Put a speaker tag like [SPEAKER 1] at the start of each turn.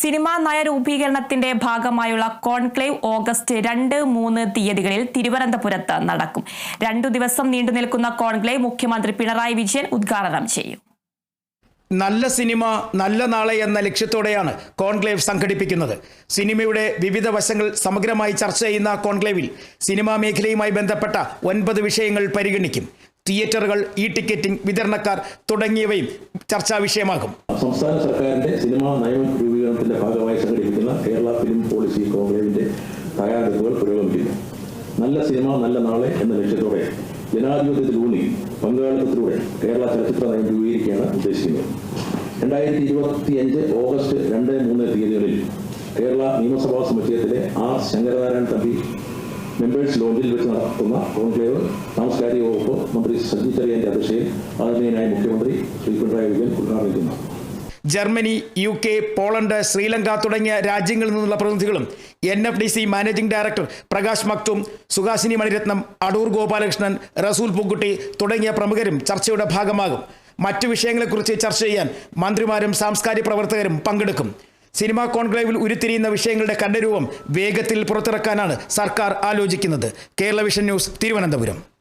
[SPEAKER 1] Cinema നയരൂപീകരണത്തിന്റെ ഭാഗമായുള്ള conclave August രണ്ട് മൂന്ന് തീയതികളിൽ തിരുവനന്തപുരത്ത് നടക്കും. രണ്ടു ദിവസം നീണ്ടു നിൽക്കുന്ന കോൺക്ലേവ് മുഖ്യമന്ത്രി പിണറായി വിജയൻ ഉദ്ഘാടനം ചെയ്യും.
[SPEAKER 2] നല്ല സിനിമ നല്ല നാളെ എന്ന ലക്ഷ്യത്തോടെയാണ് കോൺക്ലേവ് സംഘടിപ്പിക്കുന്നത്. സിനിമയുടെ വിവിധ വശങ്ങൾ സമഗ്രമായി ചർച്ച ചെയ്യുന്ന കോൺക്ലേവിൽ സിനിമാ മേഖലയുമായി ബന്ധപ്പെട്ട ഒൻപത് വിഷയങ്ങൾ പരിഗണിക്കും. തിയേറ്ററുകൾ ഇ ടിക്കറ്റിംഗ് വിതരണക്കാർ തുടങ്ങിയവയും ചർച്ചാ വിഷയമാകും.
[SPEAKER 3] സംസ്ഥാന സർക്കാരിന്റെ സിനിമാ നയം രൂപീകരണത്തിന്റെ ഭാഗമായി സംഘടിപ്പിക്കുന്ന കേരള ഫിലിം പോളിസി കോൺക്ലേവിന്റെ തയ്യാറെടുപ്പുകൾ പുരോഗമിക്കുന്നു. നല്ല സിനിമ നല്ല നാളെ എന്ന ലക്ഷ്യത്തോടെ ജനാധിപത്യത്തിലൂന്നി പങ്കാളിത്തത്തിലൂടെ കേരള ചലച്ചിത്ര നയം രൂപീകരിക്കുകയാണ് ഉദ്ദേശിക്കുന്നത്. രണ്ടായിരത്തി ഇരുപത്തി അഞ്ച് ഓഗസ്റ്റ് രണ്ട് മൂന്ന് തീയതികളിൽ കേരള നിയമസഭാ സമുച്ചയത്തിലെ ആർ ശങ്കരനാരായണ തമ്പി മെമ്പേഴ്സ് ലോഞ്ചിൽ വെച്ച് നടത്തുന്ന കോൺക്ലേവ് സാംസ്കാരിക വകുപ്പ് മന്ത്രി സജി ചെറിയന്റെ അധ്യക്ഷയിൽ ആദരണീയനായ മുഖ്യമന്ത്രി ശ്രീ പിണറായി വിജയൻ ഉദ്ഘാടനം ചെയ്യുന്നു.
[SPEAKER 2] Germany U K Poland Sri തുടങ്ങിയ രാജ്യങ്ങളിൽ നിന്നുള്ള പ്രതിനിധികളും N F D C managing director Prakash Magdum Suhasini Mani Ratnam Adoor Gopalakrishnan Resul Pookutty തുടങ്ങിയ പ്രമുഖരും ചർച്ചയുടെ ഭാഗമാകും. മറ്റു വിഷയങ്ങളെക്കുറിച്ച് ചർച്ച ചെയ്യാൻ മന്ത്രിമാരും സാംസ്കാരിക പ്രവർത്തകരും പങ്കെടുക്കും. സിനിമാ കോൺക്ലേവിൽ ഉരുത്തിരിയുന്ന വിഷയങ്ങളുടെ കണ്ടരൂപം വേഗത്തിൽ പുറത്തിറക്കാനാണ് സർക്കാർ ആലോചിക്കുന്നത്. Kerala Vision News Thiruvananthapuram.